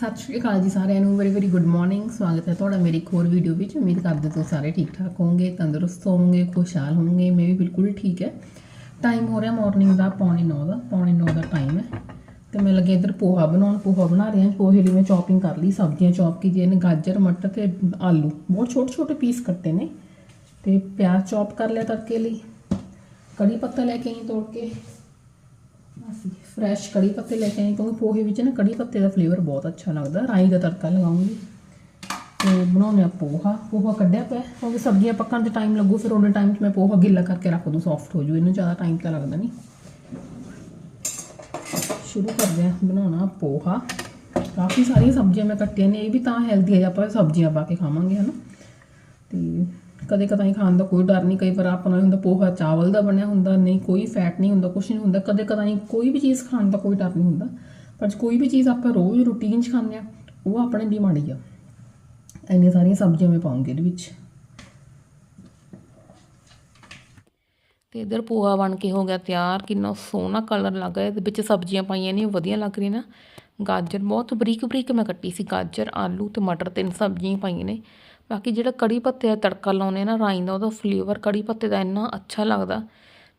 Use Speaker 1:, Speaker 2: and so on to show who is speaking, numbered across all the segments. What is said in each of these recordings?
Speaker 1: ਸਤਿ ਸ਼੍ਰੀ ਅਕਾਲ ਜੀ ਸਾਰਿਆਂ ਨੂੰ ਵੈਰੀ ਵੈਰੀ ਗੁੱਡ ਮਾਰਨਿੰਗ ਸਵਾਗਤ ਹੈ ਤੁਹਾਡਾ ਮੇਰੀ ਇੱਕ ਹੋਰ ਵੀਡੀਓ ਵਿੱਚ। ਉਮੀਦ ਕਰਦੇ ਤੁਸੀਂ ਸਾਰੇ ਠੀਕ ਠਾਕ ਹੋਵੋਗੇ, ਤੰਦਰੁਸਤ ਹੋਵੋਗੇ, ਖੁਸ਼ਹਾਲ ਹੋਵੋਗੇ। ਮੈਂ ਵੀ ਬਿਲਕੁਲ ਠੀਕ ਹੈ। ਟਾਈਮ ਹੋ ਰਿਹਾ ਮਾਰਨਿੰਗ ਦਾ, ਪੌਣੇ 9 ਦਾ। ਪੌਣੇ 9 ਦਾ ਟਾਈਮ ਹੈ। ਤੇ ਮੈਂ ਲੱਗੀ ਇੱਧਰ ਪੋਹਾ ਬਣਾਉਣ, ਪੋਹਾ ਬਣਾ ਰਹੀ ਹਾਂ। ਪੋਹੇ ਲਈ ਮੈਂ ਚੌਪਿੰਗ ਕਰ ਲਈ, ਸਬਜ਼ੀਆਂ ਚੌਪ ਕੀਤੀਆਂ ਨੇ, ਗਾਜਰ, ਮਟਰ ਤੇ ਆਲੂ। ਬਹੁਤ ਛੋਟੇ ਛੋਟੇ ਪੀਸ ਕੱਟੇ ਨੇ। ਤੇ ਪਿਆਜ਼ ਚੌਪ ਕਰ ਲਿਆ ਤੜਕੇ ਲਈ। ਕੜੀ ਪੱਤਾ ਲੈ ਕੇ ਆਈ ਤੋੜ ਕੇ। ਅਸੀਂ ਫਰੈਸ਼ ਕੜੀ ਪੱਤੇ ਲੈ ਕੇ ਆਏ, ਕਿਉਂਕਿ ਪੋਹੇ ਵਿੱਚ ਨਾ ਕੜੀ ਪੱਤੇ ਦਾ ਫਲੇਵਰ ਬਹੁਤ ਅੱਛਾ ਲੱਗਦਾ। ਰਾਈ ਦਾ ਤੜਕਾ ਲਗਾਉਂਗੀ। ਤੇ ਬਣਾਉਂਦੇ ਆ ਪੋਹਾ। ਪੋਹਾ ਕੱਢਿਆ ਪਿਆ, ਕਿਉਂਕਿ ਸਬਜ਼ੀਆਂ ਪੱਕਣ ਦੇ ਟਾਈਮ ਲੱਗੂ, ਫਿਰ ਉਹਨੇ ਟਾਈਮ 'ਚ ਮੈਂ ਪੋਹਾ ਗਿੱਲਾ ਕਰਕੇ ਰੱਖ ਦੂੰ ਸੌਫਟ ਹੋ ਜੂ। ਇਹਨੂੰ ਜ਼ਿਆਦਾ ਟਾਈਮ ਤਾਂ ਲੱਗਦਾ ਨਹੀਂ। ਸ਼ੁਰੂ ਕਰਦੇ ਆ ਬਣਾਉਣਾ ਪੋਹਾ। ਕਾਫੀ ਸਾਰੀਆਂ ਸਬਜ਼ੀਆਂ ਮੈਂ ਕੱਟੀਆਂ ਨੇ, ਇਹ ਵੀ ਤਾਂ ਹੈਲਦੀ ਹੈ ਜੇ ਆਪਾਂ ਸਬਜ਼ੀਆਂ ਪਾ ਕੇ ਖਾਵਾਂਗੇ, ਹਨਾ। ਤੇ ਕਦੇ ਕਦਾਈ ਖਾਣ ਦਾ ਕੋਈ ਡਰ ਨਹੀਂ, ਕਈ ਵਾਰ ਆਪਣਾ ਹੁੰਦਾ ਪੋਹਾ ਚਾਵਲ ਦਾ ਬਣਿਆ ਹੁੰਦਾ, ਨਹੀਂ ਕੋਈ ਫੈਟ ਨਹੀਂ ਹੁੰਦਾ ਕੁਝ ਨਹੀਂ ਹੁੰਦਾ, ਕਦੇ ਕਦਾਈ ਕੋਈ ਵੀ ਚੀਜ਼ ਖਾਣ ਦਾ ਕੋਈ ਡਰ ਨਹੀਂ ਹੁੰਦਾ। ਪਰ ਕੋਈ ਵੀ ਚੀਜ਼ ਆਪਾਂ ਰੋਜ਼ ਰੂਟੀਨ 'ਚ ਖਾਂਦੇ ਆ ਉਹ ਆਪਣੇ ਲਈ ਮਾੜੀ ਆ। ਇੰਨੀਆਂ ਸਾਰੀਆਂ ਸਬਜ਼ੀਆਂ ਮੈਂ ਪਾਉਂਗੀ ਇਹਦੇ ਵਿੱਚ।
Speaker 2: ਤੇ ਇਧਰ ਪੋਹਾ ਬਣ ਕੇ ਹੋ ਗਿਆ ਤਿਆਰ, ਕਿੰਨਾ ਸੋਹਣਾ ਕਲਰ ਲੱਗ ਰਿਹਾ ਇਹਦੇ ਵਿੱਚ ਸਬਜ਼ੀਆਂ ਪਾਈਆਂ ਨੇ, ਵਧੀਆ ਲੱਗ ਰਹੀ ਨਾ। ਗਾਜਰ ਬਹੁਤ ਬਰੀਕ ਬਰੀਕ ਮੈਂ ਕੱਟੀ ਸੀ, ਗਾਜਰ, ਆਲੂ ਤੇ ਮਟਰ ਤਿੰਨ ਸਬਜ਼ੀਆਂ ਪਾਈਆਂ ਨੇ। ਬਾਕੀ ਜਿਹੜਾ ਕੜੀ ਪੱਤੇ ਦਾ ਤੜਕਾ ਲਾਉਨੇ ਨਾ ਰਾਈ ਦਾ, ਉਹਦਾ ਫਲੇਵਰ ਕੜੀ ਪੱਤੇ ਦਾ ਇੰਨਾ ਅੱਛਾ ਲੱਗਦਾ।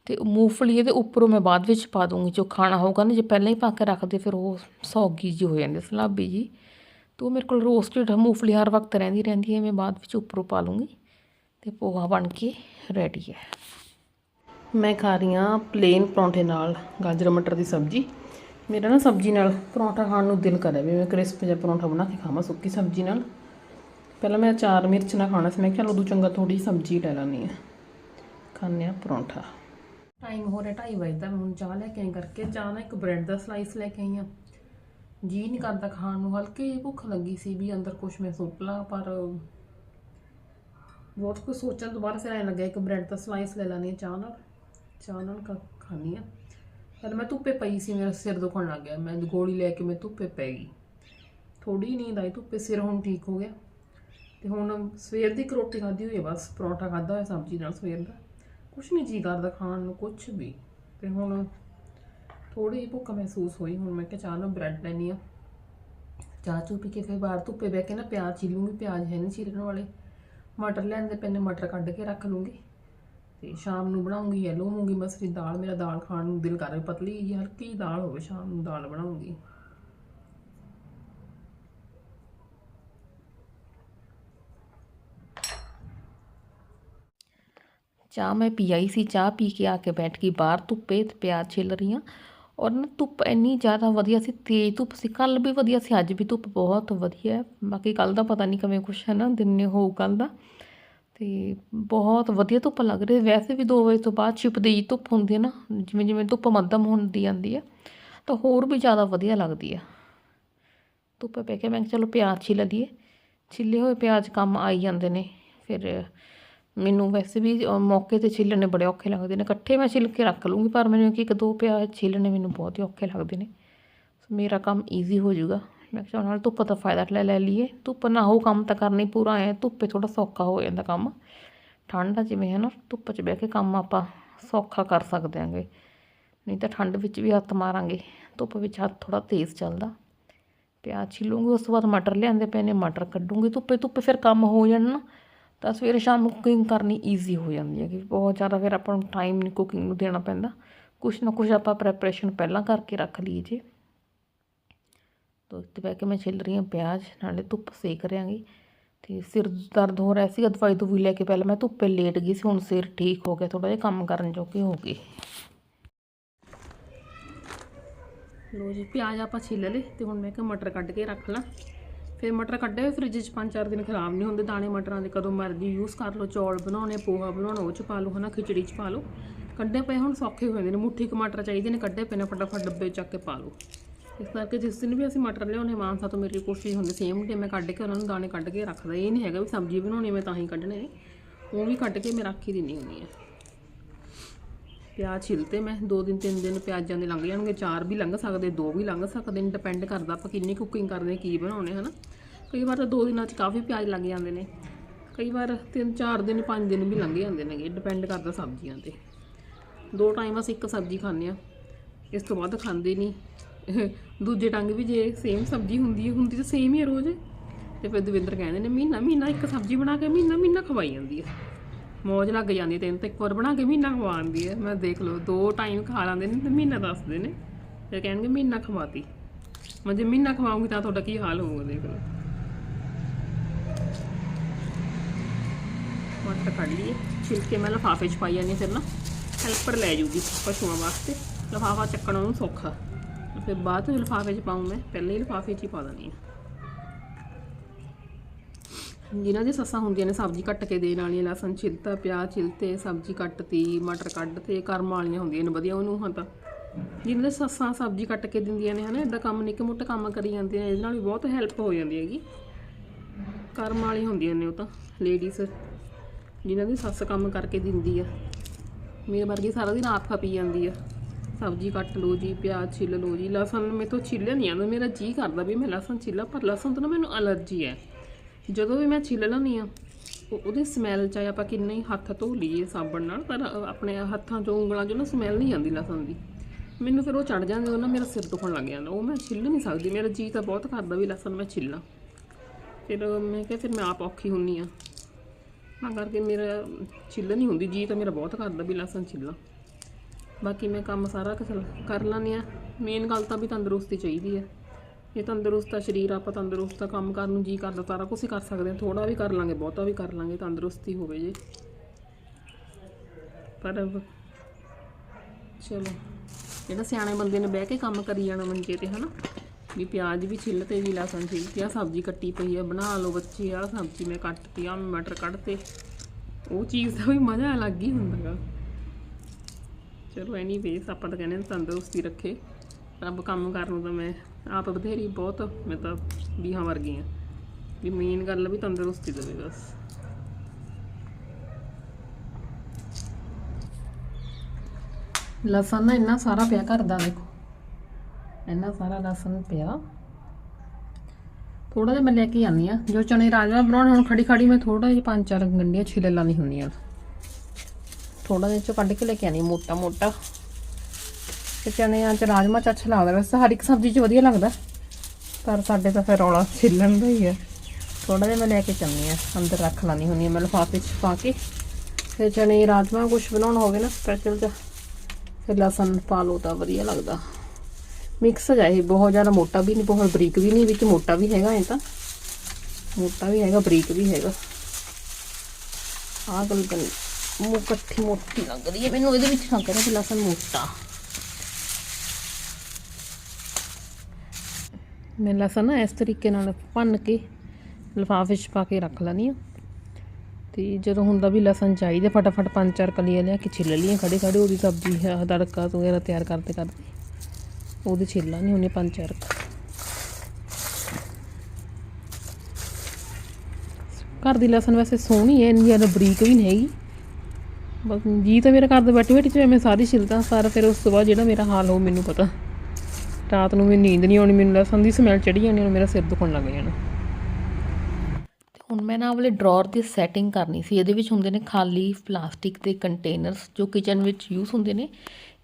Speaker 2: ਤੇ ਮੂੰਗਫਲੀ ਇਹਦੇ ਉੱਪਰੋਂ ਮੈਂ ਬਾਅਦ ਵਿੱਚ ਪਾ ਦੂੰਗੀ ਜੋ ਖਾਣਾ ਹੋਊਗਾ ਨਾ, ਜੇ ਪਹਿਲਾਂ ਹੀ ਪਾ ਕੇ ਰੱਖਦੇ ਫਿਰ ਉਹ ਸੌਗੀ ਜੀ ਹੋ ਜਾਂਦੀ, ਸਲਾਬੀ ਜੀ ਤੇ ਉਹ ਮੇਰੇ ਕੋਲ ਰੋਸਟਡ ਮੂੰਗਫਲੀ ਹਰ ਵਕਤ ਰਹਿੰਦੀ ਰਹਿੰਦੀ ਹੈ, ਮੈਂ ਬਾਅਦ ਵਿੱਚ ਉੱਪਰੋਂ ਪਾ ਲੂੰਗੀ ਤੇ ਪੋਹਾ ਬਣ ਕੇ ਰੈਡੀ ਹੈ।
Speaker 1: ਮੈਂ ਖਾ ਰਹੀ ਹਾਂ ਪਲੇਨ ਪਰੌਂਠੇ ਨਾਲ ਗਾਜਰ ਮਟਰ ਦੀ ਸਬਜ਼ੀ। ਮੇਰਾ ਨਾ ਸਬਜ਼ੀ ਨਾਲ ਪਰੌਂਠਾ ਖਾਣ ਨੂੰ ਦਿਲ ਕਰਿਆ ਵੀ ਮੈਂ ਕ੍ਰਿਸਪ ਜਿਹਾ ਪਰੌਂਠਾ ਬਣਾ ਕੇ ਖਾਵਾਂ, ਸੁੱਕੀ ਸਬਜ਼ੀ ਨਾਲ। ਪਹਿਲਾਂ ਮੈਂ ਚਾਰ ਮਿਰਚ ਨਾਲ ਖਾਣਾ ਸੀ, ਮੈਂ ਕਿਹਾ ਚਲ ਉਦੋਂ ਚੰਗਾ ਥੋੜੀ ਸਬਜ਼ੀ ਲੈ ਲੈਣੀ ਹੈ। ਖਾਂਦੇ ਆ ਪਰੌਂਠਾ। ਟਾਈਮ ਹੋ ਰਿਹਾ 2:30 ਵਜੇ ਦਾ ਮੈਂ ਹੁਣ ਚਾਹ ਲੈ ਕੇ ਆਈ, ਕਰਕੇ ਚਾਹ ਨਾਲ ਇੱਕ ਬ੍ਰੈਡ ਦਾ ਸਲਾਈਸ ਲੈ ਕੇ ਆਈ ਆ ਜੀ ਨਹੀਂ ਕਰਦਾ ਖਾਣ ਨੂੰ, ਹਲਕੀ ਜਿਹੀ ਭੁੱਖ ਲੱਗੀ ਸੀ ਵੀ ਅੰਦਰ ਕੁਝ ਮੈਂ ਸੁੱਟ ਲਾ, ਪਰ ਬਹੁਤ ਕੁਝ ਸੋਚਣ ਤੋਂ ਬਾਅਦ ਫਿਰ ਐਂ ਲੱਗਿਆ, ਇੱਕ ਬ੍ਰੈਡ ਦਾ ਸਲਾਈਸ ਲੈ ਲੈਣੀ ਆ ਚਾਹ ਨਾਲ। ਚਾਹ ਨਾਲ ਖਾ- ਖਾਂਦੀ ਆ ਪਰ ਮੈਂ ਧੁੱਪੇ ਪਈ ਸੀ, ਮੇਰਾ ਸਿਰ ਦੁਖਣ ਲੱਗ ਗਿਆ। ਮੈਂ ਗੋਲੀ ਲੈ ਕੇ ਮੈਂ ਧੁੱਪੇ ਪੈ ਗਈ। ਥੋੜੀ ਨੀਂਦ ਆਈ, ਧੁੱਪੇ ਸਿਰ ਹੁਣ ਠੀਕ ਹੋ ਗਿਆ। ਤੇ ਹੁਣ ਸਵੇਰ ਦੀ ਇੱਕ ਰੋਟੀ ਖਾਧੀ ਹੋਈ ਹੈ ਬਸ ਪਰੌਂਠਾ ਖਾਧਾ ਹੋਇਆ ਸਬਜ਼ੀ ਨਾਲ ਸਵੇਰ ਦਾ। ਕੁਛ ਨਹੀਂ ਜੀ ਕਰਦਾ ਖਾਣ ਨੂੰ, ਕੁਛ ਵੀ। ਤੇ ਹੁਣ ਥੋੜੀ ਜਿਹੀ ਭੁੱਖ ਮਹਿਸੂਸ ਹੋਈ, ਹੁਣ ਮੈਂ ਕਿਹਾ ਚਾਹ ਨਾਲ ਬ੍ਰੈਡ ਲੈਣੀ ਆ ਚਾਹ ਚੂ ਪੀ ਕੇ ਫਿਰ ਬਾਹਰ ਧੁੱਪੇ ਬਹਿ ਕੇ ਨਾ ਪਿਆਜ਼ ਚੀਲੂੰਗੀ ਪਿਆਜ਼ ਹੈ ਨਹੀਂ ਚੀਰਨ ਵਾਲੇ। ਮਟਰ ਲੈਣ ਪੈਨੇ ਮਟਰ ਕੱਢ ਕੇ ਰੱਖ ਲੂੰਗੀ। ਤੇ ਸ਼ਾਮ ਨੂੰ ਬਣਾਉਂਗੀ ਯੈਲੋ ਮੂੰਗੀ ਮਸਰੀ ਦਾਲ, ਮੇਰਾ ਦਾਲ ਖਾਣ ਨੂੰ ਦਿਲ ਕਰ ਰਿਹਾ, ਪਤਲੀ ਜਿਹੀ ਹਲਕੀ ਜਿਹੀ ਦਾਲ ਹੋਵੇ, ਸ਼ਾਮ ਨੂੰ ਦਾਲ ਬਣਾਉਂਗੀ।
Speaker 2: ਚਾਹ ਮੈਂ ਪੀ ਆਈ ਸੀ, ਚਾਹ ਪੀ ਕੇ ਆ ਕੇ ਬੈਠ ਗਈ, ਬਾਹਰ ਧੁੱਪੇ ਤੇ ਪਿਆਜ਼ ਛਿੱਲ ਰਹੀ ਹਾਂ ਔਰ ਨਾ ਧੁੱਪ ਇੰਨੀ ਜ਼ਿਆਦਾ ਵਧੀਆ ਸੀ, ਤੇਜ਼ ਧੁੱਪ ਸੀ ਕੱਲ ਵੀ ਵਧੀਆ ਸੀ, ਅੱਜ ਵੀ ਧੁੱਪ ਬਹੁਤ ਵਧੀਆ ਬਾਕੀ ਕੱਲ ਦਾ ਪਤਾ ਨਹੀਂ ਕਿਵੇਂ ਕੁਛ ਹੈ ਨਾ, ਦਿਨ ਨੇ ਹੋਊ ਕੱਲ ਦਾ। ਤੇ ਬਹੁਤ ਵਧੀਆ ਧੁੱਪ ਲੱਗ ਰਹੀ ਵੈਸੇ ਵੀ 2 ਵਜੇ ਤੋਂ ਬਾਅਦ ਛਿਪਦੀ ਜਿਹੀ ਧੁੱਪ ਹੁੰਦੀ ਹੈ ਨਾ, ਜਿਵੇਂ ਜਿਵੇਂ ਧੁੱਪ ਮੱਧਮ ਹੁੰਦੀ ਜਾਂਦੀ ਹੈ, ਤਾਂ ਹੋਰ ਵੀ ਜ਼ਿਆਦਾ ਵਧੀਆ ਲੱਗਦੀ ਹੈ। ਧੁੱਪ ਪੈ ਕੇ ਮੈਂ ਕਿਹਾ ਚਲੋ ਪਿਆਜ਼ ਛਿੱਲ ਲਈਏ। ਛਿੱਲੇ ਹੋਏ ਪਿਆਜ਼ ਕੰਮ ਆਈ ਜਾਂਦੇ ਨੇ, ਫਿਰ ਮੈਨੂੰ ਵੈਸੇ ਵੀ ਮੌਕੇ ਤੇ ਛਿੱਲਣੇ ਬੜੇ ਔਖੇ ਲੱਗਦੇ ਨੇ। ਇਕੱਠੇ ਮੈਂ ਛਿੱਲ ਕੇ ਰੱਖ ਲੂੰਗੀ, ਪਰ ਮੈਨੂੰ ਕਿ ਇੱਕ ਦੋ ਪਿਆਜ਼ ਛਿੱਲਣੇ ਮੈਨੂੰ ਬਹੁਤ ਹੀ ਔਖੇ ਲੱਗਦੇ ਨੇ। ਸੋ ਮੇਰਾ ਕੰਮ ਈਜ਼ੀ ਹੋ ਜਾਊਗਾ। ਮੈਂ ਕਿਹਾ ਚੱਲ ਨਾਲ ਧੁੱਪ ਦਾ ਫਾਇਦਾ ਲੈ ਲੈ ਲਈਏ। ਧੁੱਪ ਨਾ ਹੋ, ਕੰਮ ਤਾਂ ਕਰਨੀ ਪੂਰਾ ਹੈ ਧੁੱਪੇ ਥੋੜਾ ਸੌਖਾ ਹੋ ਜਾਂਦਾ ਕੰਮ। ਠੰਡ ਆ ਜਿਵੇਂ ਹੈ ਨਾ ਧੁੱਪ 'ਚ ਬਹਿ ਕੇ ਕੰਮ ਆਪਾਂ ਸੌਖਾ ਕਰ ਸਕਦੇ ਆਂਗੇ। ਨਹੀਂ ਤਾਂ ਠੰਡ ਵਿੱਚ ਵੀ ਹੱਥ ਮਾਰਾਂਗੇ। ਧੁੱਪ ਵਿੱਚ ਹੱਥ ਥੋੜਾ ਤੇਜ਼ ਚੱਲਦਾ। ਪਿਆਜ਼ ਛਿੱਲੂੰਗੀ, ਉਸ ਤੋਂ ਬਾਅਦ ਮਟਰ ਲਿਆਂਦੇ ਪਏ ਨੇ, ਮਟਰ ਕੱਢੂੰਗੀ। ਧੁੱਪੇ ਧੁੱਪੇ ਫਿਰ ਕੰਮ ਹੋ ਜਾਣ ਨਾ। ਤਾਂ ਸਵੇਰੇ ਸ਼ਾਮ ਕੁਕਿੰਗ ਕਰਨੀ ਈਜ਼ੀ ਹੋ ਜਾਂਦੀ ਹੈ ਕਿ ਬਹੁਤ ਜ਼ਿਆਦਾ ਫਿਰ ਆਪਾਂ ਨੂੰ ਟਾਈਮ ਨਹੀਂ ਕੁਕਿੰਗ ਨੂੰ ਦੇਣਾ ਪੈਂਦਾ। ਕੁਛ ਨਾ ਕੁਛ ਆਪਾਂ ਪ੍ਰੈਪਰੇਸ਼ਨ ਪਹਿਲਾਂ ਕਰਕੇ ਰੱਖ ਲਈਏ ਜੇ। ਤੋ ਇੱਥੇ ਬਹਿ ਕੇ ਮੈਂ ਛਿੱਲ ਰਹੀ ਹਾਂ ਪਿਆਜ਼, ਨਾਲੇ ਧੁੱਪ ਸੇਕ ਰਿਆਂਗੀ ਤੇ ਸਿਰ ਦਰਦ ਹੋ ਰਿਹਾ ਸੀਗਾ, ਦਵਾਈ ਦਵਾਈ ਲੈ ਕੇ ਪਹਿਲਾਂ ਮੈਂ ਧੁੱਪੇ ਲੇਟ ਗਈ ਸੀ, ਹੁਣ ਸਿਰ ਠੀਕ ਹੋ ਗਿਆ ਥੋੜਾ ਜਿਹਾ ਕੰਮ ਕਰਨ ਜੋਗੇ ਹੋ ਗਏ।
Speaker 1: ਲੋ ਜੀ, ਪਿਆਜ਼ ਆਪਾਂ ਛਿੱਲ ਲਏ ਤੇ ਹੁਣ ਮੈਂ ਕਿਹਾ ਮਟਰ ਕੱਢ ਕੇ ਰੱਖ ਲਾਂ। ਫਿਰ ਮਟਰ ਕੱਢੇ ਹੋਏ ਫ੍ਰਿਜ 'ਚ 5-4 ਦਿਨ ਖਰਾਬ ਨਹੀਂ ਹੁੰਦੇ, ਦਾਣੇ ਮਟਰਾਂ ਦੇ ਕਦੋਂ ਮਰਜ਼ੀ ਯੂਜ਼ ਕਰ ਲਓ, ਚੌਲ ਬਣਾਉਣੇ, ਪੋਹਾ ਬਣਾਉਣਾ, ਉਹ 'ਚ ਪਾ ਲਓ, ਹਨਾ, ਖਿਚੜੀ 'ਚ ਪਾ ਲਓ। ਕੱਢੇ ਪਏ ਹੁਣ ਸੌਖੇ ਹੋ ਜਾਂਦੇ ਨੇ, ਮੁੱਠੀ ਕੁ ਚਾਹੀਦੇ ਨੇ, ਕੱਢੇ ਪਏ ਨੇ, ਫਟਾਫਟ ਡੱਬੇ ਚੱਕ ਕੇ ਪਾ ਲਓ। ਇਸ ਕਰਕੇ ਜਿਸ ਦਿਨ ਵੀ ਅਸੀਂ ਮਟਰ ਲਿਆਉਣੇ, ਮਾਨਸਾ ਤੋਂ ਮੇਰੀ ਕੋਸ਼ਿਸ਼ ਹੁੰਦੀ ਸੇਮ ਡੇ ਮੈਂ ਕੱਢ ਕੇ ਉਹਨਾਂ ਨੂੰ ਦਾਣੇ ਕੱਢ ਕੇ ਰੱਖਦਾ, ਇਹ ਨਹੀਂ ਹੈਗਾ ਵੀ ਸਬਜ਼ੀ ਬਣਾਉਣੀ, ਮੈਂ ਤਾਂ ਹੀ ਕੱਢਣੇ ਨੇ। ਉਹ ਵੀ ਕੱਢ ਕੇ ਮੈਂ ਰੱਖ ਹੀ ਦਿੰਦੀ ਹੁੰਦੀ ਆ ਪਿਆਜ਼ ਛਿਲਤੇ ਮੈਂ, ਦੋ ਦਿਨ, ਤਿੰਨ ਦਿਨ ਪਿਆਜ਼ਾਂ ਦੇ ਲੰਘ ਜਾਣਗੇ, ਚਾਰ ਵੀ ਲੰਘ ਸਕਦੇ, ਦੋ ਵੀ ਲੰਘ ਸਕਦੇ ਨੇ ਡਿਪੈਂਡ ਕਰਦਾ ਆਪਾਂ ਕਿੰਨੀ ਕੁਕਿੰਗ ਕਰਦੇ, ਕੀ ਬਣਾਉਣੇ, ਹਨਾ। ਕਈ ਵਾਰ ਤਾਂ ਦੋ ਦਿਨਾਂ 'ਚ ਕਾਫੀ ਪਿਆਜ਼ ਲੱਗ ਜਾਂਦੇ ਨੇ। ਕਈ ਵਾਰ ਤਿੰਨ ਚਾਰ ਦਿਨ, ਪੰਜ ਦਿਨ ਵੀ ਲੰਘ ਜਾਂਦੇ ਨੇਗੇ ਡਿਪੈਂਡ ਕਰਦਾ ਸਬਜ਼ੀਆਂ ਤੇ। ਦੋ ਟਾਈਮ ਅਸੀਂ ਇੱਕ ਸਬਜ਼ੀ ਖਾਂਦੇ ਆ ਇਸ ਤੋਂ ਵੱਧ ਖਾਂਦੇ ਨਹੀਂ ਦੂਜੇ ਟੰਗ ਵੀ ਜੇ ਸੇਮ ਸਬਜ਼ੀ ਹੁੰਦੀ ਹੈ, ਹੁੰਦੀ ਤਾਂ ਸੇਮ ਹੀ ਹੈ ਰੋਜ਼। ਤੇ ਫਿਰ ਦਵਿੰਦਰ ਕਹਿੰਦੇ ਨੇ, ਮਹੀਨਾ ਮਹੀਨਾ ਇੱਕ ਸਬਜ਼ੀ ਬਣਾ ਕੇ ਮਹੀਨਾ ਮਹੀਨਾ ਖਵਾਈ ਜਾਂਦੀ ਹੈ। ਮੌਜ ਲੱਗ ਜਾਂਦੀ ਹੈ ਤੈਨੂੰ ਤਾਂ ਇੱਕ ਵਾਰ ਬਣਾ ਕੇ ਮਹੀਨਾ ਖਵਾਉਂਦੀ ਹੈ। ਮੈਂ ਦੇਖ ਲਓ, ਦੋ ਟਾਈਮ ਖਾ ਲੈਂਦੇ ਨੇ ਤੇ ਮਹੀਨਾ ਦੱਸਦੇ ਨੇ। ਫਿਰ ਕਹਿਣਗੇ ਮਹੀਨਾ ਖਵਾਤੀ। ਮੈਂ ਜੇ ਮਹੀਨਾ ਖਵਾਉਂਗੀ ਤਾਂ ਤੁਹਾਡਾ ਕੀ ਹਾਲ ਹੋਊਗਾ ਦੇਖ ਲਓ। ਮਟਰ ਕੱਢ ਲਈਏ। ਛਿਲਕੇ ਮੈਂ ਲਫਾਫੇ 'ਚ ਪਾਈ ਜਾਂਦੀ ਹਾਂ ਫਿਰ ਨਾ ਹੈਲਪਰ ਲੈ ਜੂਗੀ ਪਸ਼ੂਆਂ ਵਾਸਤੇ। ਲਫਾਫਾ ਚੱਕਣਾ ਉਹਨੂੰ ਸੌਖਾ। ਫਿਰ ਬਾਅਦ ਵਿੱਚ ਲਫਾਫੇ 'ਚ ਪਾਉਂ ਮੈਂ। ਪਹਿਲੇ ਹੀ ਲਫਾਫੇ 'ਚ ਹੀ ਪਾ ਦਿੰਦੀ ਹਾਂ। ਜਿਨ੍ਹਾਂ ਦੀ ਸੱਸਾਂ ਹੁੰਦੀਆਂ ਨੇ, ਸਬਜ਼ੀ ਕੱਟ ਕੇ ਦੇਣ ਵਾਲੀਆਂ, ਲਸਣ ਛਿਲਤਾ, ਪਿਆਜ਼ ਛਿਲਤੇ, ਸਬਜ਼ੀ ਕੱਟਤੀ, ਮਟਰ ਕੱਢਤੇ, ਕਰਮ ਵਾਲੀਆਂ ਹੁੰਦੀਆਂ ਨੇ, ਵਧੀਆ ਉਹਨੂੰ ਹਾਂ ਤਾਂ। ਜਿਨ੍ਹਾਂ ਦੇ ਸੱਸਾਂ ਸਬਜ਼ੀ ਕੱਟ ਕੇ ਦਿੰਦੀਆਂ ਨੇ, ਹਨਾ ਇਦਾਂ ਕੰਮ ਨਿੱਕੇ ਮੋਟੇ ਕੰਮ ਕਰੀ ਜਾਂਦੇ ਨੇ, ਇਹਦੇ ਨਾਲ ਵੀ ਬਹੁਤ ਹੈਲਪ ਹੋ ਜਾਂਦੀ ਹੈਗੀ। ਕਰਮ ਵਾਲੀ ਹੁੰਦੀਆਂ ਨੇ ਉਹ ਤਾਂ ਲੇਡੀਜ਼ ਜਿਨ੍ਹਾਂ ਦੀ ਸੱਸ ਕੰਮ ਕਰਕੇ ਦਿੰਦੀ ਆ। ਮੇਰੇ ਵਰਗੀ ਸਾਰਾ ਦਿਨ ਆਪ ਖਪੀ ਜਾਂਦੀ ਆ। ਸਬਜ਼ੀ ਕੱਟ ਲਓ ਜੀ, ਪਿਆਜ਼ ਛਿੱਲ ਲਓ ਜੀ। ਲਸਣ ਮੇਰੇ ਤੋਂ ਛਿੱਲਿਆ ਨਹੀਂ ਆਉਂਦਾ ਮੇਰਾ ਜੀ ਕਰਦਾ ਵੀ ਮੈਂ ਲਸਣ ਛਿੱਲਾਂ, ਪਰ ਲਸਣ ਤੋਂ ਨਾ ਮੈਨੂੰ ਅਲਰਜੀ ਹੈ ਜਦੋਂ ਵੀ ਮੈਂ ਛਿੱਲ ਲੈਂਦੀ ਆ ਉਹਦੇ ਸਮੈਲ ਚਾਹੇ ਆਪਾਂ ਕਿੰਨੇ ਹੀ ਹੱਥ ਧੋ ਲਈਏ ਸਾਬਣ ਨਾਲ, ਪਰ ਆਪਣੇ ਹੱਥਾਂ 'ਚੋਂ, ਉਂਗਲਾਂ 'ਚੋਂ ਨਾ ਸਮੈਲ ਨਹੀਂ ਆਉਂਦੀ ਲਸਣ ਦੀ। ਮੈਨੂੰ ਫਿਰ ਉਹ ਚੜ ਜਾਂਦੀ, ਉਹ ਨਾ ਮੇਰਾ ਸਿਰ ਦੁਖਣ ਲੱਗ ਜਾਂਦਾ। ਉਹ ਮੈਂ ਛਿੱਲ ਨਹੀਂ ਸਕਦੀ, ਮੇਰਾ ਜੀ ਤਾਂ ਬਹੁਤ ਕਰਦਾ ਵੀ ਲਸਣ ਮੈਂ ਛਿੱਲਾਂ। ਫਿਰ ਮੈਂ ਕਿਹਾ, ਫਿਰ ਮੈਂ ਆਪ ਔਖੀ ਹੁੰਨੀ ਆ। ਤਾਂ ਕਰਕੇ ਮੇਰਾ ਛਿੱਲ ਨਹੀਂ ਹੁੰਦੀ, ਜੀ ਤਾਂ ਮੇਰਾ ਬਹੁਤ ਕਰਦਾ ਵੀ ਲਸਣ ਛਿੱਲਾਂ। ਬਾਕੀ ਮੈਂ ਕੰਮ ਸਾਰਾ ਕੁਛ ਕਰ ਲੈਂਦੀ ਆ ਮੇਨ ਗੱਲ ਤਾਂ ਵੀ ਤੰਦਰੁਸਤੀ ਚਾਹੀਦੀ ਹੈ। ਇਹ ਤੰਦਰੁਸਤ ਆ ਸਰੀਰ, ਆਪਾਂ ਤੰਦਰੁਸਤ ਆ ਕੰਮ ਕਰਨ ਨੂੰ ਜੀ ਕਰਦਾ, ਸਾਰਾ ਕੁਝ ਹੀ ਕਰ ਸਕਦੇ ਹਾਂ। ਥੋੜਾ ਵੀ ਕਰ ਲਾਂਗੇ, ਬਹੁਤਾ ਵੀ ਕਰ ਲਾਂਗੇ, ਤੰਦਰੁਸਤੀ ਹੋਵੇ ਜੇ। ਪਰ ਚਲੋ, ਜਿਹੜਾ ਸਿਆਣੇ ਬੰਦੇ ਨੇ ਬਹਿ ਕੇ ਕੰਮ ਕਰੀ ਜਾਣਾ ਮੰਜੇ ਤੇ, ਹਨਾ? ਵੀ ਪਿਆਜ਼ ਵੀ ਛਿੱਲ ਤੇ ਵੀ ਲਸਣ ਛਿੱਲ ਤੇ ਆ ਸਬਜ਼ੀ ਕੱਟੀ ਪਈ ਆ, ਬਣਾ ਲਓ ਬੱਚੇ ਆ ਸਬਜ਼ੀ ਮੈਂ ਕੱਟਤੀ ਆ ਮਟਰ ਕੱਢਤੇ ਉਹ ਚੀਜ਼ ਦਾ ਵੀ ਮਜ਼ਾ ਅਲੱਗ ਹੀ ਹੁੰਦਾ ਗਾ। ਚਲੋ ਐਨੀਵੇਸ ਆਪਾਂ ਤਾਂ ਕਹਿੰਦੇ ਤੰਦਰੁਸਤੀ ਰੱਖੇ। ਰੱਬ ਕੰਮ ਕਰਨ ਨੂੰ ਤਾਂ ਮੈਂ ਆਪ ਬਥੇਰੀ ਬਹੁਤ, ਮੈਂ ਤਾਂ ਵੀਹਾਂ ਵਰਗੀ ਆ। ਵੀ ਮੇਨ ਗੱਲ ਵੀ ਤੰਦਰੁਸਤੀ ਦੇਵੇ ਬਸ। ਲਸਣ ਨਾ ਇੰਨਾ ਸਾਰਾ ਪਿਆ ਘਰ ਦਾ, ਦੇਖੋ। ਇੰਨਾ ਸਾਰਾ ਲਸਣ ਪਿਆ। ਥੋੜਾ ਜਿਹਾ ਮੈਂ ਲੈ ਕੇ ਆਨੀ ਆ ਜੋ ਚਣੇ ਰਾਜਮਾ ਬਣਾਉਣੇ, ਹੁਣ ਖੜੀ ਖੜੀ ਮੈਂ ਥੋੜਾ ਜਿਹਾ ਪੰਜ ਚਾਰ ਗੰਢੀਆਂ ਛਿੱਲ ਲਾਣੀ ਹੁੰਦੀਆਂ ਥੋੜਾ ਜਿਹਾ ਚੋਂ ਕੱਢ ਕੇ ਲੈ ਕੇ ਆਨੀ ਮੋਟਾ ਮੋਟਾ। ਤੇ ਚਣਿਆਂ ਚ ਰਾਜਮਾ ਚ ਅੱਛਾ ਲੱਗਦਾ ਵੈਸੇ ਹਰ ਇੱਕ ਸਬਜ਼ੀ ਚ ਵਧੀਆ ਲੱਗਦਾ। ਪਰ ਸਾਡੇ ਤਾਂ ਫਿਰ ਰੌਲਾ ਛਿੱਲਣ ਦਾ ਹੀ ਹੈ। ਥੋੜਾ ਜਿਹਾ ਮੈਂ ਲੈ ਕੇ ਚੱਲਨੀ ਆ ਅੰਦਰ ਰੱਖ ਲਾਣੀ ਹੁੰਦੀ ਆ ਮੈਂ ਲਿਫਾਫੇ ਚ ਪਾ ਕੇ। ਫਿਰ ਚਣੇ ਰਾਜਮਾ ਕੁਝ ਬਣਾਉਣਾ ਹੋਵੇ ਨਾ ਸਪੈਸ਼ਲ ਜਿਹਾ। ਫਿਰ ਲਸਣ ਪਾ ਲਓ ਤਾਂ ਵਧੀਆ ਲੱਗਦਾ। ਮਿਕਸ ਹੈ ਇਹ, ਬਹੁਤ ਜ਼ਿਆਦਾ ਮੋਟਾ ਵੀ ਨਹੀਂ, ਬਹੁਤ ਬਰੀਕ ਵੀ ਨਹੀਂ, ਵਿੱਚ ਮੋਟਾ ਵੀ ਹੈਗਾ ਇਹ ਤਾਂ। ਮੋਟਾ ਵੀ ਹੈਗਾ, ਬਰੀਕ ਵੀ ਹੈਗਾ। ਆਹ ਗੱਲ ਗੱਲ ਮੂੰਹ ਇਕੱਠੀ ਮੋਟੀ ਲੱਗ ਰਹੀ ਹੈ। ਮੈਨੂੰ ਇਹਦੇ ਵਿੱਚ ਲੱਗ ਰਿਹਾ ਕਿ ਲਸਣ ਮੋਟਾ। ਮੈਂ ਲਸਣ ਇਸ ਤਰੀਕੇ ਨਾਲ ਭੰਨ ਕੇ ਲਿਫਾਫੇ 'ਚ ਪਾ ਕੇ ਰੱਖ ਲੈਣੀ ਆ ਤੇ ਜਦੋਂ ਹੁੰਦਾ ਵੀ ਲਸਣ ਚਾਹੀਦਾ, ਫਟਾਫਟ ਪੰਜ ਚਾਰ ਕਲੀਆਂ ਲਿਆ ਕੇ ਛਿੱਲ ਲਈਆਂ। ਖੜੇ ਖੜੇ ਉਹਦੀ ਸਬਜ਼ੀ ਹੈ ਤੜਕਾ ਵਗੈਰਾ ਤਿਆਰ ਕਰਦੇ ਕਰਦੇ ਉਹਦੇ ਛਿੱਲਾਂ ਨਹੀਂ ਹੁੰਦੀਆਂ ਪੰਜ ਚਾਰ ਘਰ ਦੀ ਲਸਣ ਵੈਸੇ ਸੋਹਣੀ ਹੈ ਇੰਨੀ ਜ਼ਿਆਦਾ ਬਰੀਕ ਵੀ ਨਹੀਂ ਹੈਗੀ। ਬਸ ਜੀ ਤਾਂ ਮੇਰਾ ਦੇ ਬੈਠੇ ਬੈਠੇ ਤੇ ਮੈਂ ਸਾਰੀ ਛਿਲਦਾ ਸਾਰਾ ਫਿਰ ਉਸ ਤੋਂ ਬਾਅਦ ਜਿਹੜਾ ਮੇਰਾ ਹਾਲ ਹੋ ਮੈਨੂੰ ਪਤਾ। ਰਾਤ ਨੂੰ ਵੀ ਨੀਂਦ ਨਹੀਂ ਆਉਣੀ, ਮੈਨੂੰ ਲਸਣ ਦੀ ਸਮੈਲ ਚੜੀ ਜਾਣੀ, ਹੁਣ ਮੇਰਾ ਸਿਰ ਦੁਖਣ ਲੱਗ ਜਾਣਾ।
Speaker 2: ਹੁਣ ਮੈਂ ਨਾ ਆਹ ਵਾਲੇ ਡਰਾਅਰ ਦੀ ਸੈਟਿੰਗ ਕਰਨੀ ਸੀ। ਇਹਦੇ ਵਿੱਚ ਹੁੰਦੇ ਨੇ ਖਾਲੀ ਪਲਾਸਟਿਕ ਦੇ ਕੰਟੇਨਰਸ ਜੋ ਕਿਚਨ ਵਿੱਚ ਯੂਜ਼ ਹੁੰਦੇ ਨੇ।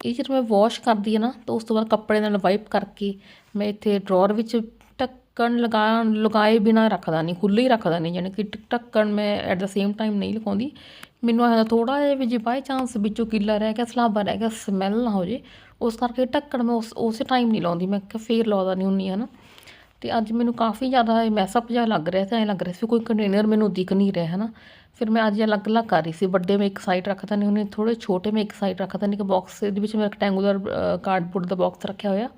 Speaker 2: ਇਹ ਜਦੋਂ ਮੈਂ ਵਾਸ਼ ਕਰਦੀ ਹਾਂ ਨਾ, ਤਾਂ ਉਸ ਤੋਂ ਬਾਅਦ ਕੱਪੜੇ ਨਾਲ ਵਾਈਪ ਕਰਕੇ ਮੈਂ ਇੱਥੇ ਡਰਾਅਰ ਵਿੱਚ ਢੱਕਣ ਲਗਾ, ਲਗਾਏ ਬਿਨਾ ਰੱਖਦਾ ਨਹੀਂ, ਖੁੱਲ੍ਹੇ ਹੀ ਰੱਖਦਾ ਨਹੀਂ। ਯਾਨੀ ਕਿ ਢੱਕਣ ਮੈਂ ਐਟ ਦਾ ਸੇਮ ਟਾਈਮ ਨਹੀਂ ਲਗਾਉਂਦੀ। ਮੈਨੂੰ ਆਇਆ ਥੋੜਾ ਜਿਹਾ ਵੀ ਜੇ ਬਾਈ ਚਾਂਸ ਵਿੱਚੋਂ ਕਿੱਲਾ ਰਹਿ ਗਿਆ, ਸਲਾਬਾ ਰਹਿ ਗਿਆ ਸਮੈਲ ਨਾ ਹੋ ਜੇ, ਉਸ ਕਰਕੇ ਢੱਕਣ ਮੈਂ ਉਸ, ਉਸੇ ਟਾਈਮ ਨਹੀਂ ਲਾਉਂਦੀ। ਮੈਂ ਕਿ ਫੇਰ ਲਾਉਂਦਾ ਨਹੀਂ ਹੁੰਨੀ ਹੈ ਨਾ। ਤੇ ਅੱਜ ਮੈਨੂੰ ਕਾਫੀ ਜ਼ਿਆਦਾ ਮੈਸਅਪ ਜਿਹਾ ਲੱਗ ਰਿਹਾ ਸੀ ਐਂ ਲੱਗ ਰਿਹਾ ਸੀ ਕੋਈ ਕੰਟੇਨਰ ਮੈਨੂੰ ਦਿਖ ਨਹੀਂ ਰਿਹਾ ਹੈ ਨਾ ਫਿਰ ਮੈਂ ਅੱਜ ਅਲੱਗ-ਅਲੱਗ ਕਰ ਰਹੀ ਸੀ, ਵੱਡੇ ਮੈਂ ਇੱਕ ਸਾਈਡ ਰੱਖਦਾ ਨਹੀਂ ਉਹਨੇ ਥੋੜੇ ਛੋਟੇ ਮੈਂ ਇੱਕ ਸਾਈਡ ਰੱਖਦਾ ਨਹੀਂ ਕਿ ਬਾਕਸ ਦੇ ਵਿੱਚ ਮੈਂ ਰੈਕਟੈਂਗੂਲਰ ਕਾਰਡਬੋਰਡ ਦਾ ਬਾਕਸ ਰੱਖਿਆ ਹੋਇਆ।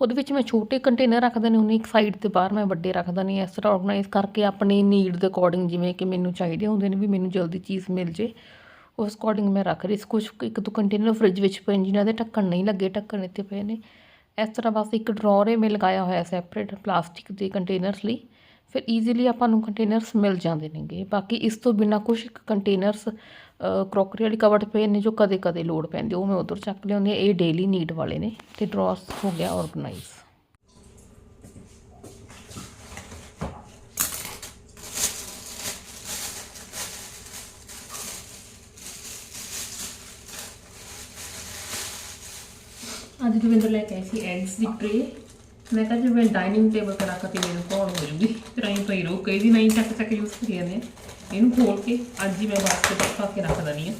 Speaker 2: ਉਹਦੇ ਵਿੱਚ ਮੈਂ ਛੋਟੇ ਕੰਟੇਨਰ ਰੱਖਦਾ ਨਹੀਂ ਉਹਨੇ ਇੱਕ ਸਾਈਡ ਤੇ ਬਾਹਰ ਮੈਂ ਵੱਡੇ ਰੱਖਦਾ ਨਹੀਂ ਇਸ ਤਰ੍ਹਾਂ ਆਰਗੇਨਾਈਜ਼ ਕਰਕੇ ਆਪਣੀ ਨੀਡ ਦੇ ਅਕੋਰਡਿੰਗ ਜਿਵੇਂ ਕਿ ਮੈਨੂੰ ਚਾਹੀਦੇ ਹੁੰਦੇ ਨੇ ਵੀ ਮੈਨੂੰ ਜਲਦੀ ਚੀਜ਼ ਮਿਲ ਜੇ। ਉਸ ਅਕੋਰਡਿੰਗ ਮੈਂ ਰੱਖ ਰਹੀ ਸੀ। ਕੁਝ ਇੱਕ ਦੋ ਕੰਟੇਨਰ ਫ੍ਰਿਜ ਵਿੱਚ ਪਏ ਨੇ, ਜਿਨ੍ਹਾਂ ਦੇ ਢੱਕਣ ਨਹੀਂ ਲੱਗੇ, ਢੱਕਣ ਇੱਥੇ ਪਏ ਨੇ। ਇਸ ਤਰ੍ਹਾਂ ਬਸ ਇੱਕ ਡਰੋਰ ਹੈ ਮੈਂ ਲਗਾਇਆ ਹੋਇਆ ਸੈਪਰੇਟ ਪਲਾਸਟਿਕ ਦੇ ਕੰਟੇਨਰਸ ਲਈ। ਫਿਰ ਈਜ਼ੀਲੀ ਆਪਾਂ ਨੂੰ ਕੰਟੇਨਰਸ ਮਿਲ ਜਾਂਦੇ ਨੇਗੇ। ਬਾਕੀ ਇਸ ਤੋਂ ਬਿਨਾ ਕੁਝ ਕੰਟੇਨਰਸ ਕਰੋਕਰੀ ਵਾਲੀ ਕਵਰਡ ਪਏ ਨੇ ਜੋ ਕਦੇ ਕਦੇ ਲੋੜ ਪੈਂਦੀ ਉਹ ਮੈਂ ਉਧਰ ਚੱਕ ਲਿਆਉਂਦੀ ਹਾਂ। ਇਹ ਡੇਲੀ ਨੀਡ ਵਾਲੇ ਨੇ ਤੇ ਡਰਾਅਰਸ ਹੋ ਗਿਆ ਆਰਗੇਨਾਈਜ਼
Speaker 1: ਅੱਜ ਦਵਿੰਦਰ ਲੈ ਕੇ ਆਈ ਸੀ ਐਗਸ ਦੀ ਟ੍ਰੇ ਮੈਂ ਕਿਹਾ ਜੇ ਮੈਂ ਡਾਈਨਿੰਗ ਟੇਬਲ ਤੇ ਰੱਖ ਕੇ ਮੈਨੂੰ ਕੌਣ ਹੋ ਜੂਗੀ। ਫਿਰ ਐਂ ਪਈ ਰਹੂ ਕਈ ਦਿਨ ਐਂ ਚੱਕ ਚੱਕ ਯੂਜ਼ ਕਰੀ ਜਾਂਦੇ ਇਹਨੂੰ ਖੋਲ ਕੇ ਅੱਜ ਹੀ ਮੈਂ ਬਾਸਕਟ ਪਾ ਕੇ ਰੱਖ ਦਣੀ ਆ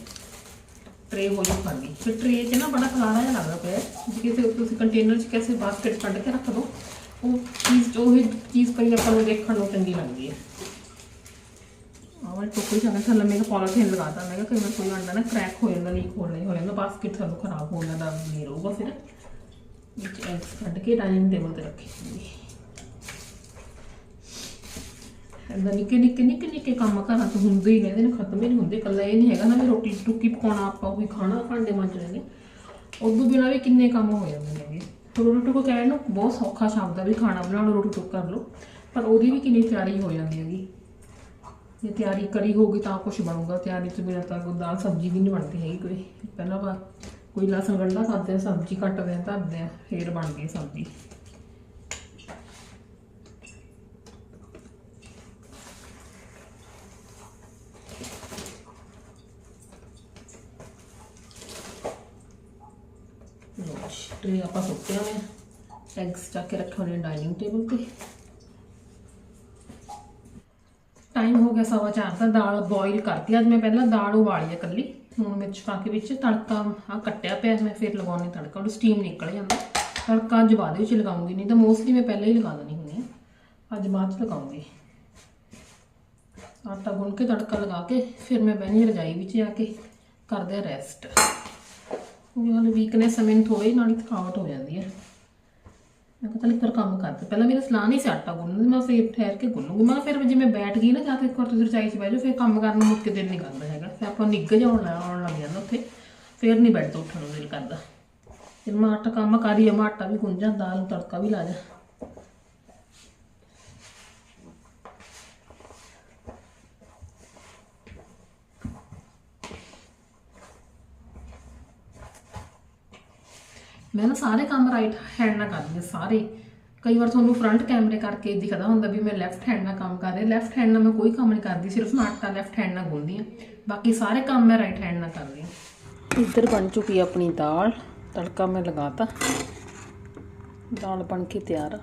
Speaker 1: ਟਰੇ ਹੋ ਜੂ ਖਾਲੀ। ਫਿਰ ਟਰੇ 'ਚ ਨਾ ਬੜਾ ਖਲਾਰਾ ਜਿਹਾ ਲੱਗਦਾ ਪਿਆ ਜੇ ਕਿਤੇ ਤੁਸੀਂ ਕੰਟੇਨਰ 'ਚ ਕਿਸੇ ਬਾਸਕਟ ਕੱਢ ਕੇ ਰੱਖ ਦੋ, ਉਹ ਚੀਜ਼ ਉਹ ਚੀਜ਼ ਪਈ ਆਪਾਂ ਨੂੰ ਦੇਖਣ ਨੂੰ ਚੰਗੀ ਲੱਗਦੀ ਹੈ। ਆਹ ਟੋਕਰੀ ਸਾਡਾ ਥੱਲੇ ਮੈਂ ਪੋਲੀਥੀਨ ਲਗਾਤਾ ਮੈਂ ਕਿਹਾ ਕਈ ਵਾਰ ਕੋਈ ਅੰਡਾ ਨਾ ਕ੍ਰੈਕ ਹੋ ਜਾਂਦਾ ਲੀਕ ਹੋਣ ਲਈ ਹੋ ਜਾਂਦਾ ਬਾਸਕਟ ਸਾਨੂੰ ਖਰਾਬ ਹੋ ਜਾਂਦਾ ਨਹੀਂ ਰਹੂਗਾ ਫਿਰ। ਵਿੱਚ ਐਗਸ ਕੱਢ ਕੇ ਡਾਈਨਿੰਗ ਟੇਬਲ ਤੇ ਰੱਖੇ ਹੋਣਗੇ ਐਦਾਂ ਨਿੱਕੇ ਨਿੱਕੇ ਨਿੱਕੇ ਨਿੱਕੇ ਕੰਮ ਘਰਾਂ 'ਚ ਹੁੰਦੇ ਹੀ ਰਹਿੰਦੇ ਨੇ, ਖਤਮ ਹੀ ਨਹੀਂ ਹੁੰਦੇ, ਇਕੱਲਾ ਇਹ ਨਹੀਂ ਹੈਗਾ ਨਾ ਵੀ ਰੋਟੀ ਟੁੱਕੀ ਪਕਾਉਣਾ ਆਪਾਂ ਉਹੀ ਖਾਣਾ ਭਾਂਡੇ ਮਾਂਜਣੇ ਨੇ। ਉਦੋਂ ਬਿਨਾਂ ਵੀ ਕਿੰਨੇ ਕੰਮ ਹੋ ਜਾਂਦੇ ਨੇਗੇ ਰੋਟੀ ਟੁੱਕ ਕਹਿਣ ਨੂੰ ਬਹੁਤ ਸੌਖਾ ਸ਼ਬਦ ਆ ਵੀ ਖਾਣਾ ਬਣਾਉਣਾ, ਰੋਟੀ ਟੁੱਕ ਕਰ ਲਓ। ਪਰ ਉਹਦੀ ਵੀ ਕਿੰਨੀ ਤਿਆਰੀ ਹੋ ਜਾਂਦੀ ਹੈਗੀ। ਜੇ ਤਿਆਰੀ ਕਰੀ ਹੋਊਗੀ ਤਾਂ ਕੁਝ ਬਣੂਗਾ, ਤਿਆਰੀ ਤੋਂ ਬਿਨਾਂ ਤਾਂ ਕੋਈ ਦਾਲ ਸਬਜ਼ੀ ਵੀ ਨਹੀਂ ਬਣਦੀ ਹੈਗੀ ਕੋਈ। ਪਹਿਲਾਂ ਵਾ ਕੋਈ ਲਸਣ ਗੰਢਾ ਕਰਦੇ ਸਬਜ਼ੀ ਕੱਟਦੇ ਆ ਧਰਦੇ ਆ ਫੇਰ ਬਣ ਗਈ ਸਬਜ਼ੀ। ਲੋ ਆਪਾਂ ਸੁੱਟਿਆ ਹੋਇਆ। ਐਗਸ ਚੱਕ ਕੇ ਰੱਖੇ ਹੋਣੇ ਡਾਈਨਿੰਗ ਟੇਬਲ ਤੇ। ਟਾਈਮ ਹੋ ਗਿਆ ਸਵਾ ਚਾਰ ਦਾ ਦਾਲ ਬੋਇਲ ਕਰਤੀ। ਅੱਜ ਮੈਂ ਪਹਿਲਾਂ ਦਾਲ ਉਬਾਲੀ ਹੈ ਕੱਲੀ ਹੁਣ ਮਿਰਚ ਪਾ ਕੇ ਵਿੱਚ ਤੜਕਾ ਆ ਕੱਟਿਆ ਪਿਆ, ਮੈਂ ਫਿਰ ਲਗਾਉਣੀ ਤੜਕਾ ਉਹ ਸਟੀਮ ਨਿਕਲ ਜਾਂਦਾ। ਤੜਕਾ ਅੱਜ ਬਾਅਦ ਵਿੱਚ ਲਗਾਉਂਗੀ, ਨਹੀਂ ਤਾਂ ਮੋਸਟਲੀ ਮੈਂ ਪਹਿਲਾਂ ਹੀ ਲਗਾ ਦਿੰਦੀ ਹੁੰਦੀ ਹਾਂ ਅੱਜ ਬਾਅਦ ਚ ਲਗਾਉਂਗੀ। ਆਟਾ ਗੁੰਨ ਕੇ ਤੜਕਾ ਲਗਾ ਕੇ, ਫਿਰ ਮੈਂ ਬਹਿਣੀ ਰਜਾਈ ਵਿੱਚ ਜਾ ਕੇ ਕਰਦੇ ਆ ਰੈਸਟ ਉਹ ਹਾਲੇ ਵੀਕਨੈਸ ਸਮੇਂ ਮੈਨੂੰ ਥੋੜੀ ਨਾਲ ਹੀ ਥਕਾਵਟ ਹੋ ਜਾਂਦੀ ਹੈ ਮੈਂ ਕਿਹਾ ਚੱਲ ਇੱਕ ਵਾਰ ਕੰਮ ਕਰਦੇ ਪਹਿਲਾਂ ਮੇਰਾ ਸਲਾਹ ਨਹੀਂ ਸੀ ਆਟਾ ਗੁੰਨਣ ਮੈਂ ਫਿਰ ਠਹਿਰ ਕੇ ਗੁੰਨੂਗੀ। ਮੈਂ ਕਿਹਾ ਫਿਰ ਜਿਵੇਂ ਬੈਠ ਗਈ ਨਾ, ਜਾਂ ਤਾਂ ਇੱਕ ਵਾਰ ਤੁਸੀਂ ਰਜਾਈ 'ਚ ਬਹਿ ਜਾਓ, ਫਿਰ ਕੰਮ ਕਰਨ ਨੂੰ ਮੁੱਕ ਦਿਲ ਨਹੀਂ ਕਰਦਾ ਹੈਗਾ। ਫਿਰ ਆਪਾਂ ਨਿੱਘ ਜਾਉਣ ਆਉਣ ਲੱਗ ਜਾਂਦਾ ਉੱਥੇ। ਫਿਰ ਨਹੀਂ ਬੈਠ ਤੋਂ ਉੱਠਣ ਨੂੰ ਦਿਲ ਕਰਦਾ। ਫਿਰ ਮੈਂ ਆਟਾ ਕੰਮ ਕਰੀ ਆ ਆਟਾ ਵੀ ਗੁੰਨ ਦਾਲ ਨੂੰ ਤੜਕਾ ਵੀ ਲਾ ਜਾ। ਮੈਂ ਨਾ ਸਾਰੇ ਕੰਮ ਰਾਈਟ ਹੈਂਡ ਨਾਲ ਕਰਦੀ ਹਾਂ ਸਾਰੇ। ਕਈ ਵਾਰ ਤੁਹਾਨੂੰ ਫਰੰਟ ਕੈਮਰੇ ਕਰਕੇ ਦਿਖਦਾ ਹੁੰਦਾ ਵੀ ਮੈਂ ਲੈਫਟ ਹੈਂਡ ਨਾਲ ਕੰਮ ਕਰ ਰਹੀ। ਲੈਫਟ ਹੈਂਡ ਨਾਲ ਮੈਂ ਕੋਈ ਕੰਮ ਨਹੀਂ ਕਰਦੀ, ਸਿਰਫ ਮੈਂ ਆਟਾ ਲੈਫਟ ਹੈਂਡ ਨਾਲ ਗੁੰਨਦੀ ਹਾਂ। ਬਾਕੀ ਸਾਰੇ ਕੰਮ ਮੈਂ ਰਾਈਟ ਹੈਂਡ ਨਾਲ ਕਰਦੀ ਹਾਂ। ਇੱਧਰ ਬਣ ਚੁੱਕੀ ਆਪਣੀ ਦਾਲ। ਤੜਕਾ ਮੈਂ ਲਗਾਤਾ। ਦਾਲ ਬਣ ਕੇ ਤਿਆਰ ਆ।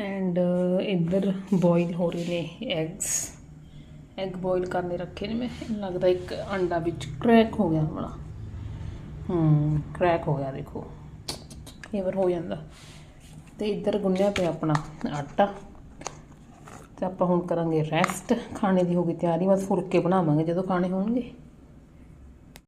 Speaker 1: ਐਂਡ ਇੱਧਰ ਬੋਇਲ ਹੋ ਰਹੇ ਨੇ ਐਗਸ ਐਗ ਬੋਇਲ ਕਰਨੇ ਰੱਖੇ ਨੇ ਮੈਂ। ਲੱਗਦਾ ਇੱਕ ਅੰਡਾ ਵਿੱਚ ਕ੍ਰੈਕ ਹੋ ਗਿਆ ਵਾਲਾ ਹੂੰ ਕ੍ਰੈਕ ਹੋ ਗਿਆ ਦੇਖੋ। ਕਈ ਵਾਰ ਹੋ ਜਾਂਦਾ। ਤੇ ਇੱਧਰ ਗੁੰਨਿਆ ਪਿਆ ਆਪਣਾ ਆਟਾ। ਤੇ ਆਪਾਂ ਹੁਣ ਕਰਾਂਗੇ ਰੈਸਟ ਖਾਣੇ ਦੀ ਹੋ ਗਈ ਤਿਆਰੀ, ਬਸ ਫੁਲਕੇ ਬਣਾਵਾਂਗੇ ਜਦੋਂ ਖਾਣੇ ਹੋਣਗੇ।